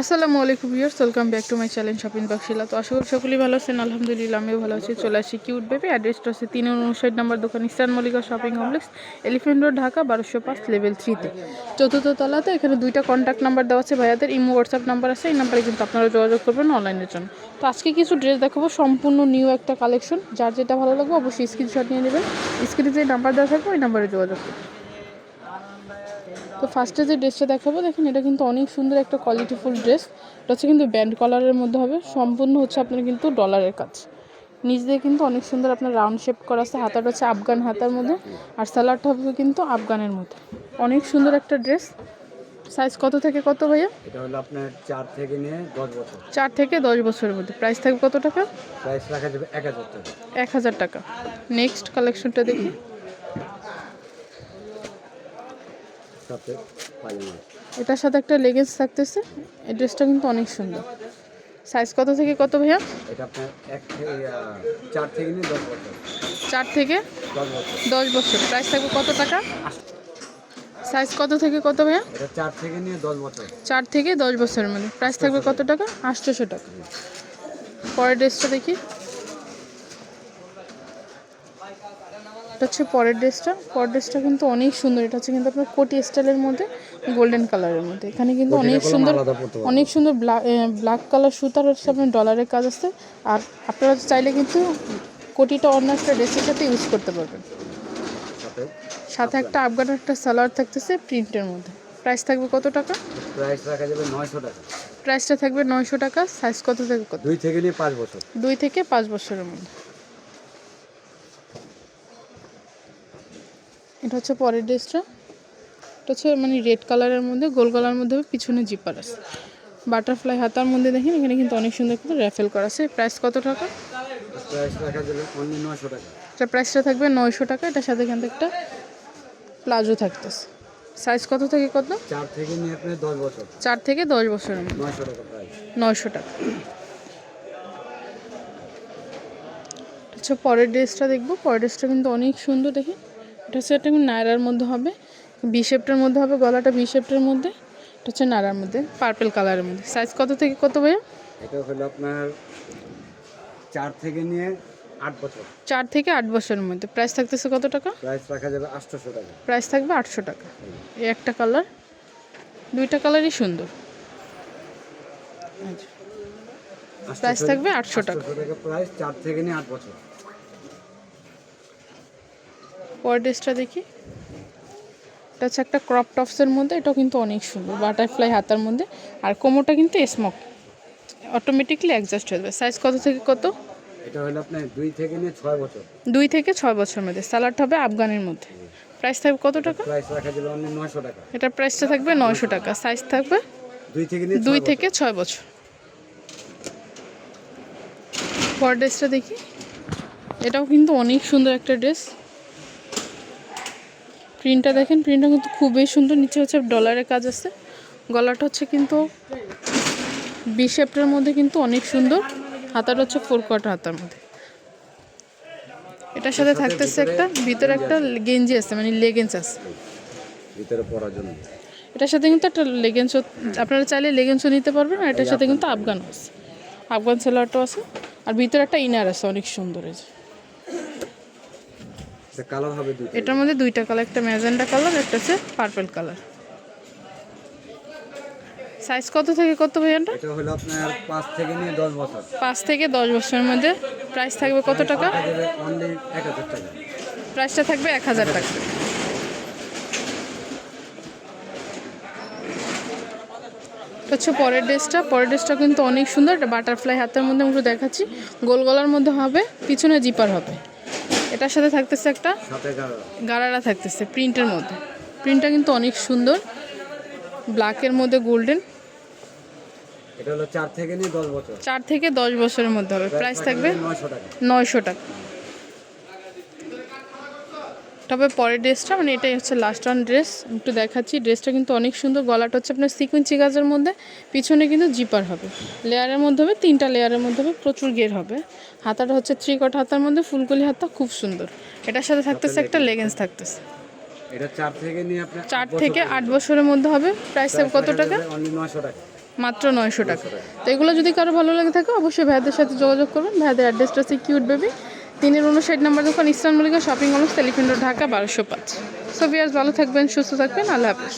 আসসালামু আলাইকুম viewers, welcome back to my channel shopping বাক্সিলা। তো আশা করি সকলেই ভালো আছেন, আলহামদুলিল্লাহ, আমিও ভালো আছি। চলে আসি কিউট বেবি, অ্যাড্রেসটা হচ্ছে তিন উনষাট নাম্বার দোকান, Eastern Mallika Shopping Complex, Elephant Road, Dhaka, বারোশো পাঁচ, লেভেল থ্রিতে। চতুর্থ তলাতে এখানে দুইটা কন্ট্যাক্ট নাম্বার দেওয়া আছে ভাইয়াদের, ইমো হোয়াটসঅ্যাপ নাম্বার আছে, এই নাম্বারে কিন্তু আপনারা যোগাযোগ করবেন অনলাইনের জন্য। তো আজকে কিছু ড্রেস দেখাবো, সম্পূর্ণ নিউ একটা কালেকশন যার যেটা ভালো লাগবে অবশ্যই স্ক্রিনশট নিয়ে নেবেন। স্ক্রিনে যে নাম্বার দেওয়া থাকবে, ওই নাম্বারে যোগাযোগ করবেন। তো ফার্স্টে যে ড্রেসটা দেখাবো দেখেন এটা কিন্তু অনেক সুন্দর একটা কোয়ালিটিফুল ড্রেস এটা হচ্ছে কিন্তু ব্যান্ড কলারের মধ্যে হবে সম্পূর্ণ হচ্ছে আপনার কিন্তু ডলারের কাজ। নিচ দিয়ে কিন্তু অনেক সুন্দর আপনার রাউন্ড শেপ করা আছে হাতাটা হচ্ছে আফগান হাতার মধ্যে আর সালাডটা হবে কিন্তু আফগানের মধ্যে। অনেক সুন্দর একটা ড্রেস সাইজ কত থেকে কত ভাইয়া? এটা হলো আপনার চার থেকে নিয়ে দশ বছর। চার থেকে দশ বছরের মধ্যে। প্রাইস থাকবে কত টাকা? প্রাইস রাখা যাবে এক হাজার টাকা। এক হাজার টাকা। নেক্সট কালেকশনটা দেখি। সাথে এটার সাথে একটা লেগেজ থাকতেছে। এই ড্রেসটা কিন্তু অনেক সুন্দর। সাইজ কত থেকে কত ভাইয়া? এটা আপনার এক চার থেকে নিয়ে দশ বছর। চার থেকে দশ বছর। প্রাইস থাকবে কত টাকা? সাইজ কত থেকে কত ভাইয়া? এটা চার থেকে নিয়ে দশ বছর। চার থেকে দশ বছরের মধ্যে। প্রাইস থাকবে কত টাকা? আটশোশো টাকা। পরের ড্রেসটা দেখি। এটা হচ্ছে পরের ড্রেসটা। পরের ড্রেসটা কিন্তু অনেক সুন্দর। এটা হচ্ছে কিন্তু আপনার কোটি স্টাইলের মধ্যে গোল্ডেন কালারের মধ্যে। এখানে কিন্তু অনেক সুন্দর। অনেক সুন্দর ব্ল্যাক কালার সুতার হচ্ছে আপনার ডলারের কাজ আছে। আর আপনারা চাইলে কিন্তু কোটিটা অন্য একটা ড্রেসের সাথে ইউজ করতে পারবেন। সাথে? সাথে একটা আফগান একটা সালোয়ার থাকতেছে প্রিন্টের মধ্যে। প্রাইস থাকবে কত টাকা? প্রাইস রাখা যাবে নয়শো টাকা। প্রাইসটা থাকবে নয়শো টাকা সাইজ কত থেকে কত? দুই থেকে নিয়ে পাঁচ বছর। দুই থেকে পাঁচ বছরের মধ্যে। এটা হচ্ছে পরের ড্রেসটা। এটা হচ্ছে মানে রেড কালারের মধ্যে গোল কালার মধ্যে পিছনে জিপার আছে। বাটারফ্লাই হাতার মধ্যে দেখেন এখানে কিন্তু অনেক সুন্দর করে র্যাফেল করা আছে। প্রাইস কত টাকা? এটা প্রাইসটা থাকবে নয়শো টাকা। এটার সাথে এখান থেকে একটা প্লাজো থাকতেছে। সাইজ কত থেকে কত? চার থেকে দশ বছর। চার থেকে দশ বছরের নয়শো টাকা আচ্ছা পরের ড্রেসটা দেখব। পরের ড্রেসটা কিন্তু অনেক সুন্দর দেখি এটা হচ্ছে একটা নায়রার মধ্যে হবে। বি শেপটার মধ্যে হবে গলাটা বি শেপটার মধ্যে এটা হচ্ছে নাড়ার মধ্যে পার্পেল কালারের মধ্যে। সাইজ কত থেকে কত ভাইয়া? এটা হলো আপনার চার থেকে নিয়ে আট বছর। চার থেকে আট বছরের মধ্যে। প্রাইস থাকতেছে কত টাকা? প্রাইস রাখা যাবে আটশোশো টাকা। প্রাইস থাকবে আটশো টাকা। এই একটা কালার দুইটা কালারই সুন্দর। প্রাইস থাকবে আটশো টাকা। টাকা প্রাইস চার থেকে নিয়ে আট বছর। পরের ড্রেসটা দেখি। এটা হচ্ছে একটা ক্রপ টপসের মধ্যে এটাও কিন্তু অনেক সুন্দর বাটারফ্লাই হাতার মধ্যে। আর কোমরটা কিন্তু স্মক অটোমেটিকলি অ্যাডজাস্ট হয়ে যাবে। সাইজ কত থেকে কত? এটা হলো আপনার দুই থেকে নিয়ে ছয় বছর। দুই থেকে ছয় বছরের মধ্যে। স্যালাডটা হবে আফগানের মধ্যে। প্রাইস থাকবে কত টাকা? প্রাইস রাখা অনলি নয়শো টাকা। এটার প্রাইসটা থাকবে নয়শো টাকা। সাইজ থাকবে দুই থেকে দুই ছয় বছর। থেকে বছর। পরের ড্রেসটা দেখি। এটাও কিন্তু অনেক সুন্দর একটা ড্রেস প্রিন্টটা দেখেন প্রিন্টটা কিন্তু খুবই সুন্দর নিচে হচ্ছে ডলারের কাজ আছে। গলাটা হচ্ছে কিন্তু বি শেপটার মধ্যে কিন্তু অনেক সুন্দর হাতাটা হচ্ছে ফোর কোয়ার্টার হাতার মধ্যে। এটার সাথে থাকতেছে একটা ভিতরে একটা গেঞ্জি আছে মানে লেগেন্স আছে। ভিতরে পড়ার জন্য। এটার সাথে কিন্তু একটা লেগেন্সও আপনারা চাইলে লেগেন্সও নিতে পারবেন আর এটার সাথে কিন্তু আফগান আছে। আফগান সেলারটাও আছে আর ভিতরে একটা ইনার আছে অনেক সুন্দর যে। কালার হবে দুই এটার মধ্যে দুইটা কালার একটা ম্যাজেন্ডা কালার একটা হচ্ছে পার্পল কালার। সাইজ কত থেকে কত ভাইয়াটা এটা? হলো আপনার পাঁচ থেকে নিয়ে দশ বছর। পাঁচ থেকে দশ বছরের মধ্যে। প্রাইস থাকবে কত টাকা? অনলি এক হাজার টাকা। প্রাইসটা থাকবে এক হাজার টাকা। এটা হচ্ছে পরের ড্রেসটা। পরের ড্রেসটা কিন্তু অনেক সুন্দর। এটা বাটারফ্লাই হাতের মধ্যে আমি একটু দেখাচ্ছি। গোল গলার মধ্যে হবে পিছনে জিপার হবে। এটার সাথে থাকতেছে একটা গাড়ারা থাকতেছে প্রিন্টের মধ্যে। প্রিন্টটা কিন্তু অনেক সুন্দর। ব্ল্যাকের মধ্যে গোল্ডেন। এটা হলো চার থেকে নিয়ে দশ বছর। চার থেকে দশ বছরের মধ্যে হবে। প্রাইস থাকবে নয়শো টাকা। নয়শো টাকা। তবে পরের ড্রেসটা মানে এটাই হচ্ছে লাস্ট ওয়ান ড্রেস একটু দেখাচ্ছি। ড্রেসটা কিন্তু অনেক সুন্দর গলাটা হচ্ছে আপনার সিকুয়েন্সি গাছের মধ্যে পিছনে কিন্তু জিপার হবে। লেয়ারের মধ্যে হবে তিনটা লেয়ারের মধ্যে হবে প্রচুর গের হবে। হাতাটা হচ্ছে থ্রি কট হাতার মধ্যে ফুলকলি হাতা খুব সুন্দর। এটার সাথে থাকতেছে একটা লেগেন্স থাকতেছে। এটা চার থেকে নিয়ে আপনার চার থেকে আট বছরের মধ্যে হবে। প্রাইস কত টাকা? মাত্র নয়শো টাকা। তো এগুলো যদি কারও ভালো লাগে থাকে অবশ্যই ভাইয়াদের সাথে যোগাযোগ করবেন। ভাইয়াদের অ্যাড্রেসটা হচ্ছে কিউট বেবি তিনের উনষাট নম্বর দোকান ইসলাম Mallika Shopping Mall Elephant Dhaka, বারোশো পাঁচ। সো ভালো থাকবেন, সুস্থ থাকবেন, আল্লাহ হাফিজ।